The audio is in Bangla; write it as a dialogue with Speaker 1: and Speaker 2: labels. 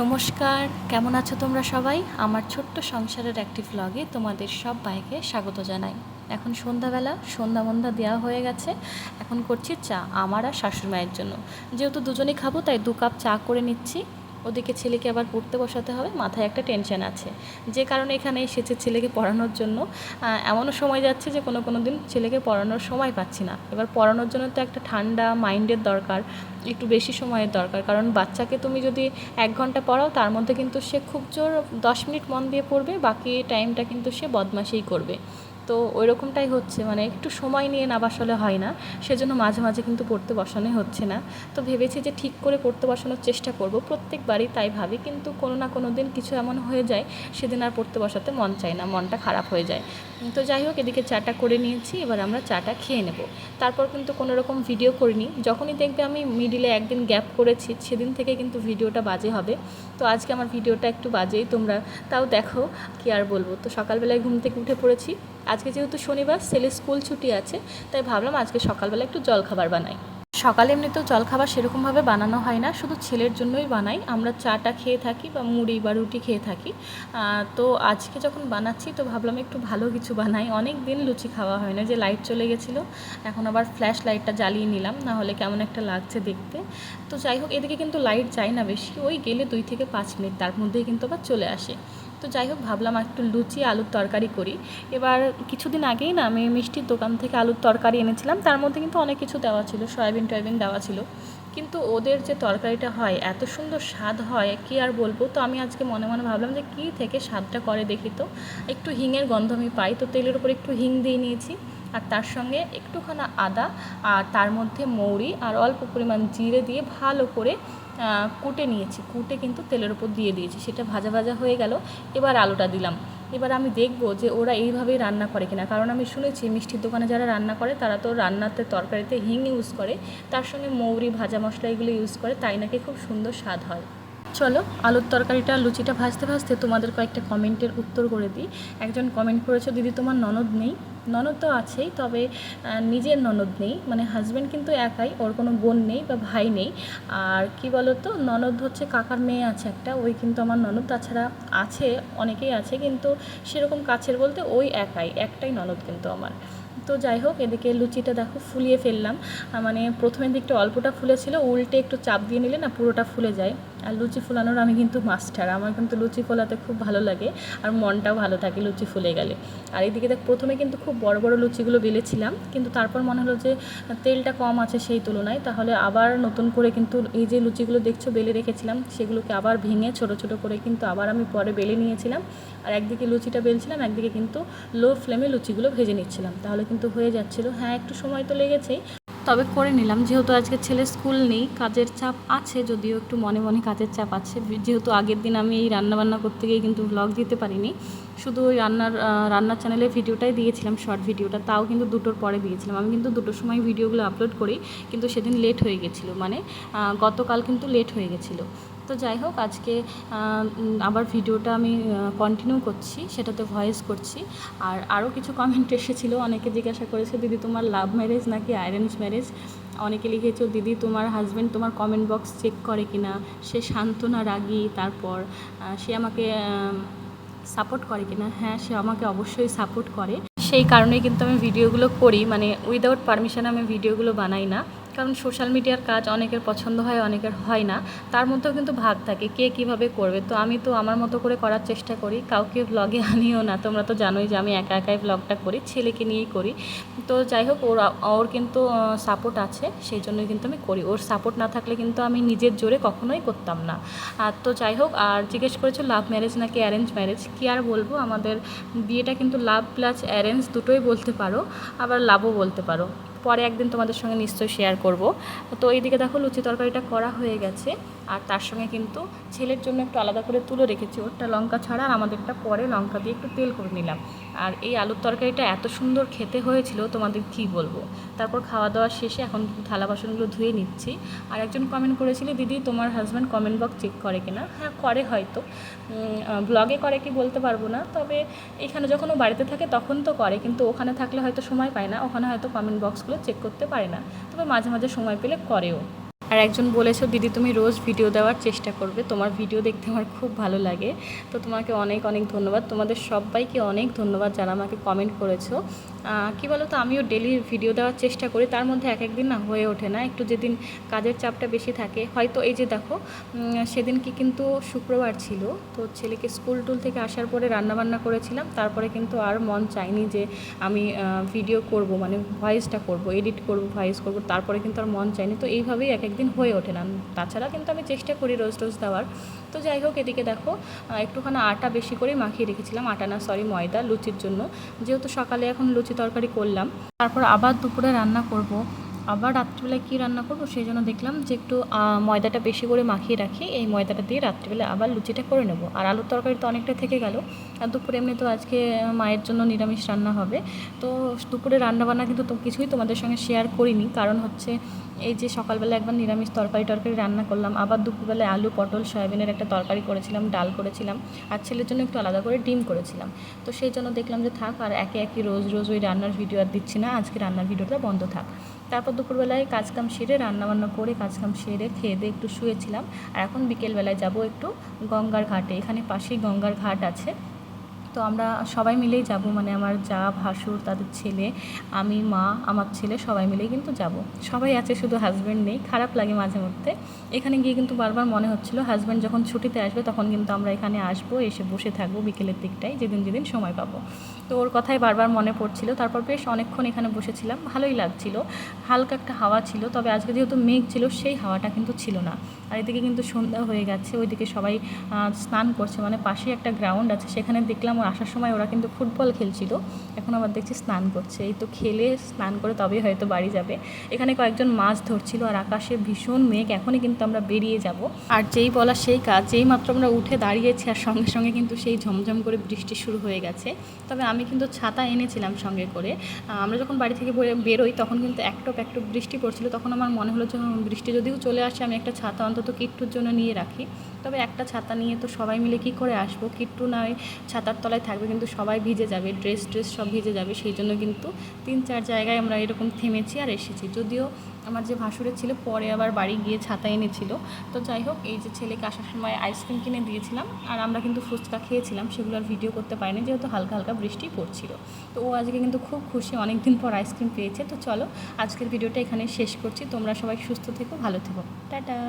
Speaker 1: নমস্কার, কেমন আছো তোমরা সবাই? আমার ছোট্ট সংসারের একটি ভ্লগে তোমাদের সব বাইকে স্বাগত জানাই। এখন সন্ধ্যাবেলা, সন্ধ্যা মন্দা দেওয়া হয়ে গেছে। এখন করছি চা, আমার আর শাশুড়ি মায়ের জন্য। যেহেতু দুজনেই খাব, তাই দু কাপ চা করে নিচ্ছি। ওদিকে ছেলেকে আবার পড়তে বসাতে হবে, মাথায় একটা টেনশন আছে। যে কারণে এখানে এসেছে ছেলেকে পড়ানোর জন্য। এমনও সময় যাচ্ছে যে কোনো কোনো দিন ছেলেকে পড়ানোর সময় পাচ্ছি না। এবার পড়ানোর জন্য তো একটা ঠান্ডা মাইন্ডের দরকার, একটু বেশি সময়ের দরকার। কারণ বাচ্চাকে তুমি যদি এক ঘণ্টা পড়াও, তার মধ্যে কিন্তু সে খুব জোর দশ মিনিট মন দিয়ে পড়বে, বাকি টাইমটা কিন্তু সে বদমাশেই করবে। তো ওই রকমটাই হচ্ছে মানে একটু সময় নিয়ে না বসালে হয় না, সেজন্য মাঝে মাঝে কিন্তু পড়তে বসানো হচ্ছে না। তো ভেবেছি যে ঠিক করে পড়তে বসানোর চেষ্টা করব, প্রত্যেকবারই তাই ভাবি, কিন্তু কোনো না কোনো দিন কিছু এমন হয়ে যায়, সেদিন আর পড়তে বসাতে মন চায় না, মনটা খারাপ হয়ে যায়। তো যাই হোক, এদিকে চাটা করে নিয়েছি, এবার আমরা চাটা খেয়ে নেব। তারপর কিন্তু কোনো রকম ভিডিও করিনি, যখনই দেখবে আমি মিডিলে একদিন গ্যাপ করেছি, সেদিন থেকে কিন্তু ভিডিওটা বাজে হবে। তো আজকে আমার ভিডিওটা একটু বাজেই তোমরা, তাও দেখো কি আর বলব। তো সকালবেলায় ঘুম থেকে উঠে পড়েছি আজকে যেহেতু শনিবার ছেলের স্কুল ছুটি আছে, তাই ভাবলাম আজকে সকালবেলা একটু জলখাবার বানাই। সকালে এমনিতেও জলখাবার সেরকমভাবে বানানো হয় না, শুধু ছেলের জন্যই বানাই। আমরা চাটা খেয়ে থাকি বা মুড়ি বা রুটি খেয়ে থাকি। তো আজকে যখন বানাচ্ছি, তো ভাবলাম একটু ভালো কিছু বানাই। অনেক দিন লুচি খাওয়া হয় না, যে লাইট চলে গেছিল, এখন আবার ফ্ল্যাশ লাইটটা জ্বালিয়ে নিলাম, না হলে কেমন একটা লাগছে দেখতে। তো যাই হোক, এদিকে কিন্তু লাইট যায় না বেশি, ওই গেলে দুই থেকে পাঁচ মিনিট, তার মধ্যেই কিন্তু আবার চলে আসে। তো যাই হোক, ভাবলাম একটু লুচি, আলুর তরকারি করি। এবার কিছুদিন আগেই না আমি মিষ্টির দোকান থেকে আলুর তরকারি এনেছিলাম। তার মধ্যে কিন্তু অনেক কিছু দেওয়া ছিল, সয়াবিন টয়াবিন দেওয়া ছিল। কিন্তু ওদের যে তরকারিটা হয়, এত সুন্দর স্বাদ হয়, কি আর বলব? তো আমি আজকে মনে মনে ভাবলাম যে কী থেকে স্বাদটা করে দেখি তো। একটু হিংয়ের গন্ধ আমি পাই, তো তেলের উপর একটু হিং দিয়ে নিয়েছি। আর তার সঙ্গে একটুখানা আদা আর তার মধ্যে মৌরি আর অল্প পরিমাণ জিরে দিয়ে ভালো করে কুটে নিয়েছি। কুটে কিন্তু তেলের উপর দিয়ে দিয়েছি। সেটা ভাজা ভাজা হয়ে গেল। এবার আলুটা দিলাম। এবার আমি দেখব যে ওরা এইভাবেই রান্না করে কিনা। কারণ আমি শুনেছি, মিষ্টির দোকানে যারা রান্না করে, তারা তো রান্নাতে তরকারিতে হিং ইউজ করে। তার সঙ্গে মৌরি, ভাজা মশলা এগুলো ইউজ করে। তাই নাকি খুব সুন্দর স্বাদ হয়। চলো, আলুর তরকারিটা, লুচিটা ভাজতে ভাজতে তোমাদের কয়েকটা কমেন্টের উত্তর করে দিই। একজন কমেন্ট করেছ, দিদি, তোমার ননদ নেই? ননদ তো আছেই, তবে নিজের ননদ নেই মানে হাজব্যান্ড কিন্তু একাই, ওর কোনো বোন নেই বা ভাই নেই। আর কি বলো তো ননদ হচ্ছে কাকার মেয়ে আছে একটা, ওই কিন্তু আমার ননদ, তাছাড়া আছে, অনেকেই আছে, কিন্তু সেরকম কাছের বলতে ওই একাই, একটাই ননদ কিন্তু আমার। তো যাই হোক, এদিকে লুচিটা দেখো ফুলিয়ে ফেললাম মানে প্রথমের দিকটা অল্পটা ফুলেছিল, উল্টে একটু চাপ দিয়ে নিলে না পুরোটা ফুলে যায়। আর লুচি ফোলানোর আমি কিন্তু মাস্টার। আমার কিন্তু লুচি ফোলাতে খুব ভালো লাগে আর মনটাও ভালো থাকে লুচি ফুলে গেলে। আর এইদিকে দেখ, প্রথমে কিন্তু খুব বড় বড় লুচিগুলো বেলেছিলাম, কিন্তু তারপর মনে হলো যে, তেলটা কম আছে সেই তুলনায়, তাহলে আবার নতুন করে কিন্তু এই যে লুচিগুলো দেখছ বেলে রেখেছিলাম, সেগুলোকে আবার ভেঙে ছোট ছোট করে কিন্তু আবার আমি পরে বেলে নিয়েছিলাম। আর একদিকে লুচিটা বেলছিলাম, একদিকে কিন্তু লো ফ্লেমে লুচিগুলো ভেজে নিচ্ছিলাম। তাহলে কিন্তু হয়ে যাচ্ছিল। হ্যাঁ একটু সময় তো লেগেছেই। তবে করে নিলাম। যেহেতু আজকে ছেলে স্কুল নেই, কাজের চাপ আছে যদিও একটু মনে মনে কাজের চাপ আছে। যেহেতু আগের দিন আমি এই রান্নাবান্না করতে গিয়ে কিন্তু ব্লগ দিতে পারিনি। শুধু ওই রান্নার রান্নার চ্যানেলে ভিডিওটাই দিয়েছিলাম শর্ট ভিডিওটা। তাও কিন্তু দুটোর পরে দিয়েছিলাম। আমি কিন্তু দুটোর সময় ভিডিওগুলো আপলোড করি, কিন্তু সেদিন লেট হয়ে গেছিল। মানে গতকাল কিন্তু লেট হয়ে গেছিল। তো যাই হোক, আজকে আবার ভিডিওটা আমি কন্টিনিউ করছি, সেটাতে ভয়েস করছি। আর আরও কিছু কমেন্ট এসেছিল, অনেকে জিজ্ঞাসা করেছে, দিদি, তোমার লাভ ম্যারেজ নাকি অ্যারেঞ্জ ম্যারেজ অনেকে লিখেছো, দিদি, তোমার হাজব্যান্ড তোমার কমেন্ট বক্স চেক করে কিনা? সে শান্ত না রাগী, তারপর সে আমাকে সাপোর্ট করে কিনা? হ্যাঁ সে আমাকে অবশ্যই সাপোর্ট করে। সেই কারণেই কিন্তু আমি ভিডিওগুলো করি মানে উইদাউট পারমিশন আমি ভিডিওগুলো বানাই না। কারণ সোশ্যাল মিডিয়ার কাজ অনেকের পছন্দ হয়, অনেকের হয় না। তার মধ্যেও কিন্তু ভাগ থাকে, কে কীভাবে করবে। তো আমি তো আমার মতো করে করার চেষ্টা করি, কাউকে ব্লগে আনিও না। তোমরা তো জানোই যে আমি একা একাই ব্লগটা করি, ছেলেকে নিয়েই করি। তো যাই হোক, ওর ওর কিন্তু সাপোর্ট আছে, সেই জন্যই কিন্তু আমি করি। ওর সাপোর্ট না থাকলে কিন্তু আমি নিজের জোরে কখনোই করতাম না। আর তো যাই হোক, আর জিজ্ঞেস করেছ লাভ ম্যারেজ নাকি অ্যারেঞ্জ ম্যারেজ কী আর বলব, আমাদের বিয়েটা কিন্তু লাভ প্লাস অ্যারেঞ্জ দুটোই বলতে পারো, আবার লাভও বলতে পারো। পরে একদিন তোমাদের সঙ্গে নিশ্চয়ই শেয়ার করব। তো এইদিকে দেখো লুচি তরকারিটা করা হয়ে গেছে। আর তার সঙ্গে কিন্তু ছেলের জন্য একটু আলাদা করে তুলে রেখেছি। ওরটা লঙ্কা ছাড়া আর আমাদেরটা পরে লঙ্কা দিয়ে একটু তেল করে নিলাম। আর এই আলুর তরকারিটা এত সুন্দর খেতে হয়েছিল, তোমাদের কি বলব? তারপর খাওয়া দাওয়া শেষে এখন থালা বাসনগুলো ধুয়ে নিচ্ছি। আর একজন কমেন্ট করেছিল, দিদি, তোমার হাজব্যান্ড কমেন্ট বক্স চেক করে কিনা? হ্যাঁ করে হয়তো। ব্লগে করে কি বলতে পারব না। তবে এখানে যখন ও বাড়িতে থাকে তখন তো করে, কিন্তু ওখানে থাকলে হয়তো সময় পায় না। ওখানে হয়তো কমেন্ট বক্সগুলো চেক করতে পারে না। তবে মাঝে মাঝে সময় পেলে করেও। আর একজন বলেছ, দিদি, তুমি রোজ ভিডিও দেওয়ার চেষ্টা করবে। তোমার ভিডিও দেখতে আমার খুব ভালো লাগে। তো তোমাকে অনেক অনেক ধন্যবাদ। তোমাদের সবাইকে অনেক ধন্যবাদ যারা আমাকে কমেন্ট করেছ। কি বলো তো আমিও ডেলি ভিডিও দেওয়ার চেষ্টা করি, তার মধ্যে এক একদিন না হয়ে ওঠে না। একটু যেদিন কাজের চাপটা বেশি থাকে, হয়তো এই যে দেখো সেদিন কি কিন্তু শুক্রবার ছিল, তো ছেলেকে স্কুল টুল থেকে আসার পরে রান্নাবান্না করেছিলাম, তারপরে কিন্তু আর মন চাইনি যে আমি ভিডিও করব মানে ভয়েসটা করব এডিট করব ভয়েস করব, তারপরে কিন্তু আর মন চাইনি তো এইভাবেই এক একদিন হয়ে ওঠে না। তাছাড়া কিন্তু আমি চেষ্টা করি রোজ রোজ দেওয়ার। তো যাই হোক, এদিকে দেখো একটুখানি আটা বেশি করে মাখিয়ে রেখেছিলাম। আটা না সরি ময়দা, লুচির জন্য। যেহেতু সকালে এখন লুচি তরকারি করলাম, তারপর আবার দুপুরে রান্না করব। আবার রাত্রিবেলায় কী রান্না করব সেই জন্য দেখলাম যে একটু ময়দাটা বেশি করে মাখিয়ে রাখি। এই ময়দাটা দিয়ে রাত্রিবেলা আবার লুচিটা করে নেব। আর আলুর তরকারি তো অনেকটা থেকে গেল। আর দুপুরে এমনি তো আজকে মায়ের জন্য নিরামিষ রান্না হবে। তো দুপুরে রান্নাবান্না কিন্তু তো কিছুই তোমাদের সঙ্গে শেয়ার করিনি। কারণ হচ্ছে এই যে সকালবেলা একবার নিরামিষ তরকারি টরকারি রান্না করলাম, আবার দুপুরবেলায় আলু, পটল, সয়াবিনের একটা তরকারি করেছিলাম, ডাল করেছিলাম, আর ছেলের জন্য একটু আলাদা করে ডিম করেছিলাম। তো সেই জন্য দেখলাম যে থাক, আর একে একে রোজ রোজ ওই রান্নার ভিডিও আর দিচ্ছি না। আজকে রান্নার ভিডিওটা বন্ধ থাক। তারপর দুপুরবেলায় কাজকাম সেরে, রান্নাবান্না করে কাজকাম সেরে খেয়ে দিয়ে একটু শুয়েছিলাম। আর এখন বিকেলবেলায় যাব একটু গঙ্গার ঘাটে। এখানে পাশেই গঙ্গার ঘাট আছে। তো আমরা সবাই মিলেই যাব। মানে আমার যা, ভাসুর, তাদের ছেলে, আমি, মা, আমার ছেলে সবাই মিলেই কিন্তু যাব। সবাই আছে, শুধু হাজব্যান্ড নেই। খারাপ লাগে মাঝে মধ্যে। এখানে গিয়ে কিন্তু বারবার মনে হচ্ছিল হাজব্যান্ড যখন ছুটিতে আসবে তখন কিন্তু আমরা এখানে আসব, এসে বসে থাকব বিকেলের দিকটায়, যেদিন যেদিন সময় পাবো। তো ওর কথাই বারবার মনে পড়ছিল। তারপর বেশ অনেকক্ষণ এখানে বসেছিলাম। ভালোই লাগছিল। হালকা একটা হাওয়া ছিল, তবে আজকে যেহেতু মেঘ ছিল, সেই হাওয়াটা কিন্তু ছিল না। আর এদিকে কিন্তু সন্ধ্যা হয়ে গেছে। ওইদিকে সবাই স্নান করছে। মানে পাশেই একটা গ্রাউন্ড আছে। সেখানে দেখলাম আসার সময় ওরা কিন্তু ফুটবল খেলছিল। এখন আবার দেখছি স্নান করছে। এই তো খেলে স্নান করে তবেই হয়তো বাড়ি যাবে। এখানে কয়েকজন মাছ ধরছিল আর আকাশে ভীষণ মেঘ। এখনই কিন্তু আমরা বেরিয়ে যাব। আর যেই বলা সেই কাজ, যেই মাত্র আমরা উঠে দাঁড়িয়েছি, আর সঙ্গে সঙ্গে কিন্তু সেই ঝমঝম করে বৃষ্টি শুরু হয়ে গেছে। তবে আমি কিন্তু ছাতা এনেছিলাম সঙ্গে করে। আমরা যখন বাড়ি থেকে বেরো- বেরোই তখন কিন্তু একটপ একটপ বৃষ্টি পড়ছিল, তখন আমার মনে হলো যে বৃষ্টি যদিও চলে আসে, আমি একটা ছাতা অন্তত কিট্টুর জন্য নিয়ে রাখি। তবে একটা ছাতা নিয়ে তো সবাই মিলে কি করে আসব? কিট্টু ওই ছাতার তলায় থাকবে কিন্তু সবাই ভিজে যাবে, ড্রেস ড্রেস সব ভিজে যাবে, সেই জন্য কিন্তু তিন চার জায়গায় আমরা এরকম থেমেছি আর এসেছি। যদিও আমার যে ভাসুরের ছিল, পরে আবার বাড়ি গিয়ে ছাতা এনেছিল। তো যাই হোক, এই যে ছেলেকে আসার সময় আইসক্রিম কিনে দিয়েছিলাম আর আমরা কিন্তু ফুচকা খেয়েছিলাম, সেগুলো আর ভিডিও করতে পারিনি যেহেতু হালকা হালকা বৃষ্টি পড়ছিল। তো ও আজকে কিন্তু খুব খুশি অনেক দিন পর আইসক্রিম পেয়েছে। তো চলো, আজকের ভিডিওটা এখানে শেষ করছি। তোমরা সবাই সুস্থ থেকো, ভালো থেকো। টাটা!